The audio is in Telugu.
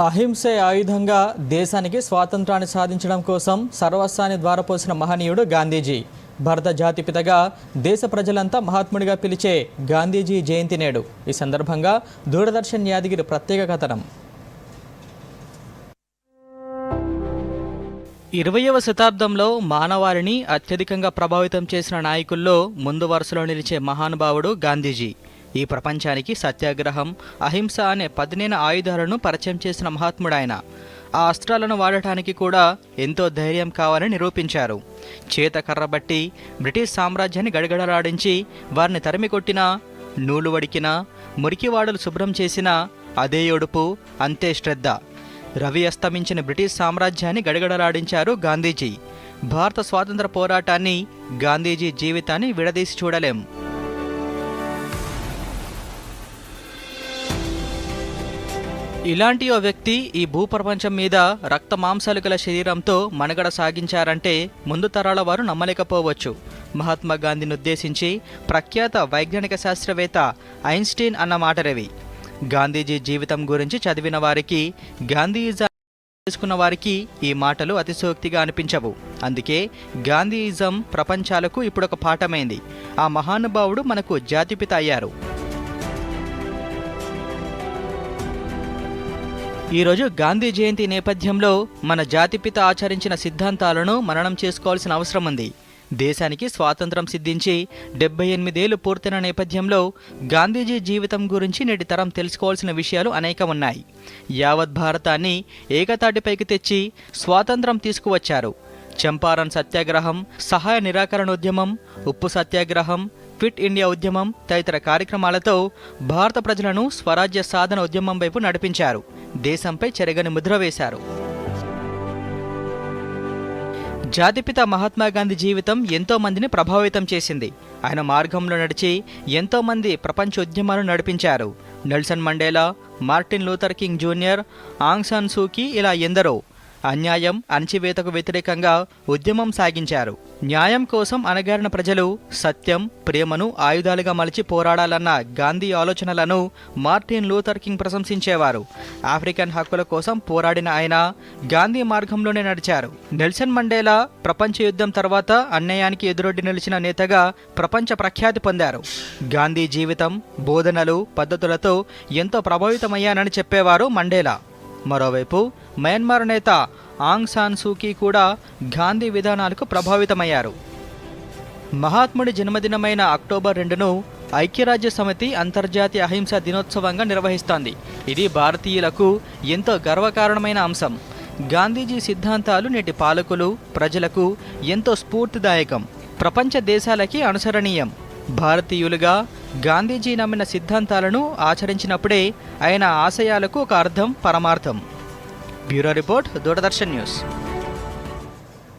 అహింసే ఆయుధంగా దేశానికి స్వాతంత్రాన్ని సాధించడం కోసం సర్వస్వాన్ని ద్వారపోసిన మహనీయుడు గాంధీజీ. భారత జాతిపితగా దేశ ప్రజలంతా మహాత్ముడిగా పిలిచే గాంధీజీ జయంతి నేడు. ఈ సందర్భంగా దూరదర్శన్ యాదగిరి ప్రత్యేక కథనం. ఇరవయవ శతాబ్దంలో మానవాళిని అత్యధికంగా ప్రభావితం చేసిన నాయకుల్లో ముందు వరుసలో నిలిచే మహానుభావుడు గాంధీజీ. ఈ ప్రపంచానికి సత్యాగ్రహం అహింస అనే పదినేన ఆయుధాలను పరిచయం చేసిన మహాత్ముడాయన. ఆ అస్త్రాలను వాడటానికి కూడా ఎంతో ధైర్యం కావాలని నిరూపించారు. చేత కర్రబట్టి బ్రిటిష్ సామ్రాజ్యాన్ని గడగడలాడించి వారిని తరిమికొట్టినా నూలు వడికినా మురికివాడలు శుభ్రం చేసినా అదే ఒడుపు అంతే శ్రద్ధ. రవి అస్తమించిన బ్రిటిష్ సామ్రాజ్యాన్ని గడగడలాడించారు గాంధీజీ. భారత స్వాతంత్ర పోరాటాన్ని గాంధీజీ జీవితాన్ని విడదీసి చూడలేం. ఇలాంటి ఓ వ్యక్తి ఈ భూప్రపంచం మీద రక్త మాంసాలు గల శరీరంతో మనుగడ సాగించారంటే ముందు తరాల వారు నమ్మలేకపోవచ్చు. మహాత్మా గాంధీని ఉద్దేశించి ప్రఖ్యాత వైజ్ఞానిక శాస్త్రవేత్త ఐన్స్టీన్ అన్న మాటరవి గాంధీజీ జీవితం గురించి చదివిన వారికి గాంధీజం చేసుకున్న వారికి ఈ మాటలు అతిశయోక్తిగా అనిపించవు. అందుకే గాంధీయిజం ప్రపంచాలకు ఇప్పుడొక పాఠమైంది. ఆ మహానుభావుడు మనకు జాతిపిత అయ్యారు. ఈరోజు గాంధీ జయంతి నేపథ్యంలో మన జాతిపిత ఆచరించిన సిద్ధాంతాలను మననం చేసుకోవాల్సిన అవసరం ఉంది. దేశానికి స్వాతంత్రం సిద్ధించి డెబ్బై ఎనిమిదేళ్ళు పూర్తయిన నేపథ్యంలో గాంధీజీ జీవితం గురించి నేటి తరం తెలుసుకోవాల్సిన విషయాలు అనేకం ఉన్నాయి. యావత్ భారతాన్ని ఏకతాటిపైకి తెచ్చి స్వాతంత్రం తీసుకువచ్చారు. చంపారన్ సత్యాగ్రహం సహాయ నిరాకరణ ఉద్యమం ఉప్పు సత్యాగ్రహం ఫిట్ ఇండియా ఉద్యమం తదితర కార్యక్రమాలతో భారత ప్రజలను స్వరాజ్య సాధన ఉద్యమం వైపు నడిపించారు. దేశంపై చెరగని ముద్ర వేశారు. జాతిపిత మహాత్మా గాంధీ జీవితం ఎంతో మందిని ప్రభావితం చేసింది. ఆయన మార్గంలో నడిచి ఎంతో మంది ప్రపంచ ఉద్యమాలు నడిపించారు. Nelson Mandela Martin Luther King Junior Aung San Suu Kyi ఎందరో అన్యాయం అణచివేతకు వ్యతిరేకంగా ఉద్యమం సాగించారు. న్యాయం కోసం అణగారిన ప్రజలు సత్యం ప్రేమను ఆయుధాలుగా మలిచి పోరాడాలన్న గాంధీ ఆలోచనలను మార్టిన్ లూథర్ కింగ్ ప్రశంసించేవారు. ఆఫ్రికన్ హక్కుల కోసం పోరాడిన ఆయన గాంధీ మార్గంలోనే నడిచారు. నెల్సన్ మండేలా ప్రపంచ యుద్ధం తర్వాత అన్యాయానికి ఎదురొడ్డి నిలిచిన నేతగా ప్రపంచ ప్రఖ్యాతి పొందారు. గాంధీ జీవితం బోధనలు పద్ధతులతో ఎంతో ప్రభావితమయ్యానని చెప్పేవారు మండేలా. మరోవైపు మయన్మార్ నేత ఆంగ్ సాన్ సూకీ కూడా గాంధీ విధానాలకు ప్రభావితమయ్యారు. మహాత్ముడి జన్మదినమైన అక్టోబర్ రెండును ఐక్యరాజ్య సమితి అంతర్జాతీయ అహింస దినోత్సవంగా నిర్వహిస్తోంది. ఇది భారతీయులకు ఎంతో గర్వకారణమైన అంశం. గాంధీజీ సిద్ధాంతాలు నేటి పాలకులు ప్రజలకు ఎంతో స్ఫూర్తిదాయకం. ప్రపంచ దేశాలకి అనుసరణీయం. భారతీయులుగా గాంధీజీ నమ్మిన సిద్ధాంతాలను ఆచరించినప్పుడే ఆయన ఆశయాలకు ఒక అర్థం పరమార్థం. Bureau report Doordarshan news.